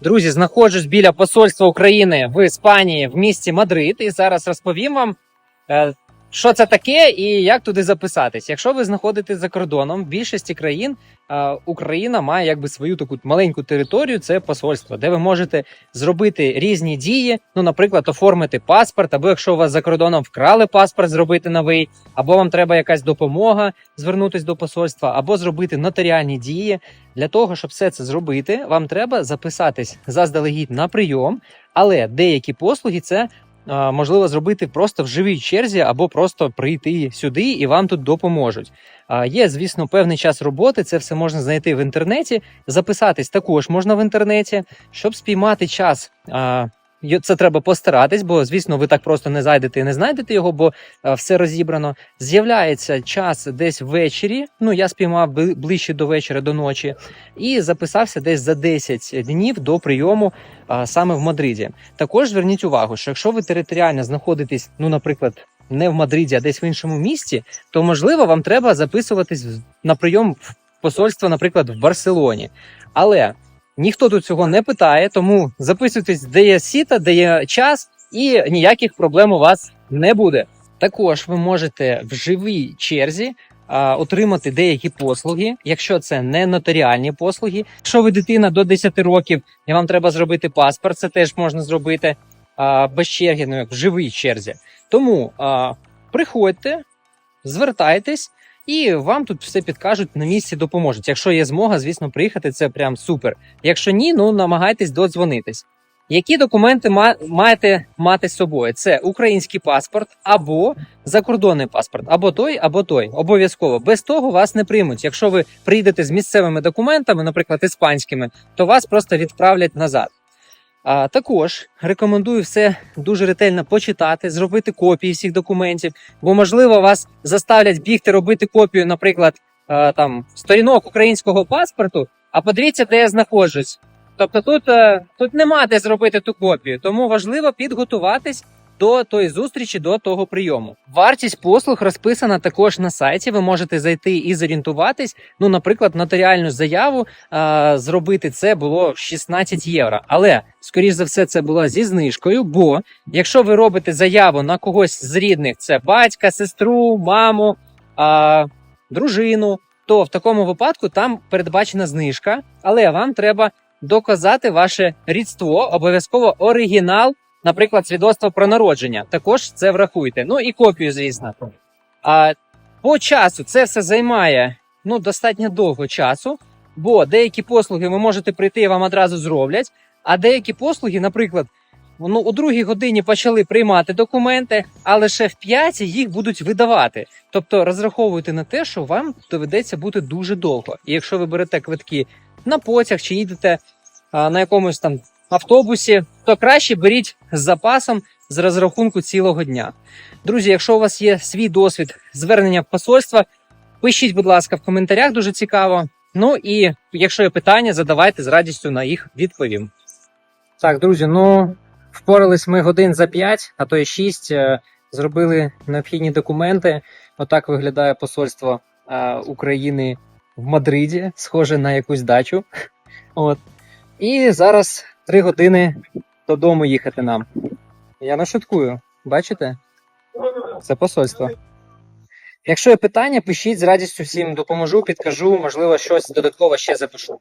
Друзі, знаходжусь біля посольства України в Іспанії в місті Мадрид, і зараз розповім вам, е, що це таке і як туди записатись. Якщо ви знаходитесь за кордоном, в більшості країн е, Україна має якби свою таку маленьку територію, це посольство, де ви можете зробити різні дії. Ну, наприклад, оформити паспорт, або якщо у вас за кордоном вкрали паспорт, зробити новий, або вам треба якась допомога звернутись до посольства, або зробити нотаріальні дії. Для того, щоб все це зробити, вам треба записатись заздалегідь на прийом, але деякі послуги це можливо зробити просто в живій черзі, або просто прийти сюди і вам тут допоможуть. Є, звісно, певний час роботи. Це все можна знайти в інтернеті. Записатись також можна в інтернеті, щоб спіймати час. Це треба постаратись, бо звісно, ви так просто не зайдете і не знайдете його, бо все розібрано. З'являється час десь ввечері. Ну я спіймав бли- ближче до вечора, до ночі, і записався десь за 10 днів до прийому а, саме в Мадриді. Також зверніть увагу, що якщо ви територіально знаходитесь, ну, наприклад, не в Мадриді, а десь в іншому місті, то можливо вам треба записуватись на прийом в посольство, наприклад, в Барселоні. Але ніхто тут цього не питає, тому записуйтесь, де є сіта, де є час, і ніяких проблем у вас не буде. Також ви можете в живій черзі. а, Отримати деякі послуги, якщо це не нотаріальні послуги. Якщо ви дитина до 10 років і вам треба зробити паспорт, це теж можна зробити а, без черги, ну як в живій черзі. Тому а, приходьте, звертайтесь, і вам тут все підкажуть на місці, допоможуть. Якщо є змога, звісно, приїхати, це прям супер. Якщо ні, ну намагайтесь додзвонитись. Які документи ма- маєте мати з собою? Це український паспорт або закордонний паспорт, або той, або той. Обов'язково. Без того вас не приймуть. Якщо ви приїдете з місцевими документами, наприклад, іспанськими, то вас просто відправлять назад. А також рекомендую все дуже ретельно почитати, зробити копії всіх документів, бо можливо вас заставлять бігти робити копію, наприклад, там сторінок українського паспорту. А подивіться, де я знаходжусь. Тобто тут, е, тут нема де зробити ту копію, тому важливо підготуватись до тої зустрічі, до того прийому. Вартість послуг розписана також на сайті. Ви можете зайти і зорієнтуватись. Ну, наприклад, нотаріальну заяву е, зробити це було 16 євро. Але скоріш за все, це було зі знижкою. Бо якщо ви робите заяву на когось з рідних, це батька, сестру, маму, е, дружину, то в такому випадку там передбачена знижка, але вам треба доказати ваше рідство, обов'язково оригінал, наприклад, свідоцтво про народження. Також це врахуйте. Ну і копію, звісно. А по часу це все займає ну, достатньо довго часу, бо деякі послуги ви можете прийти і вам одразу зроблять, а деякі послуги, наприклад, ну, у другій годині почали приймати документи, а лише в п'ятій їх будуть видавати. Тобто розраховуйте на те, що вам доведеться бути дуже довго. І якщо ви берете квитки на потяг чи їдете а, на якомусь там автобусі, то краще беріть з запасом з розрахунку цілого дня. Друзі, якщо у вас є свій досвід звернення посольства, пишіть, будь ласка, в коментарях, дуже цікаво. Ну і якщо є питання, задавайте з радістю на їх відповім. Так, друзі, ну впорались ми годин за 5, а то й 6. е, Зробили необхідні документи. Отак виглядає посольство е, України в Мадриді, схоже на якусь дачу. От. І зараз 3 години додому їхати нам. Я не бачите? Це посольство. Якщо є питання, пишіть з радістю всім допоможу, підкажу, можливо, щось додатково ще запишу.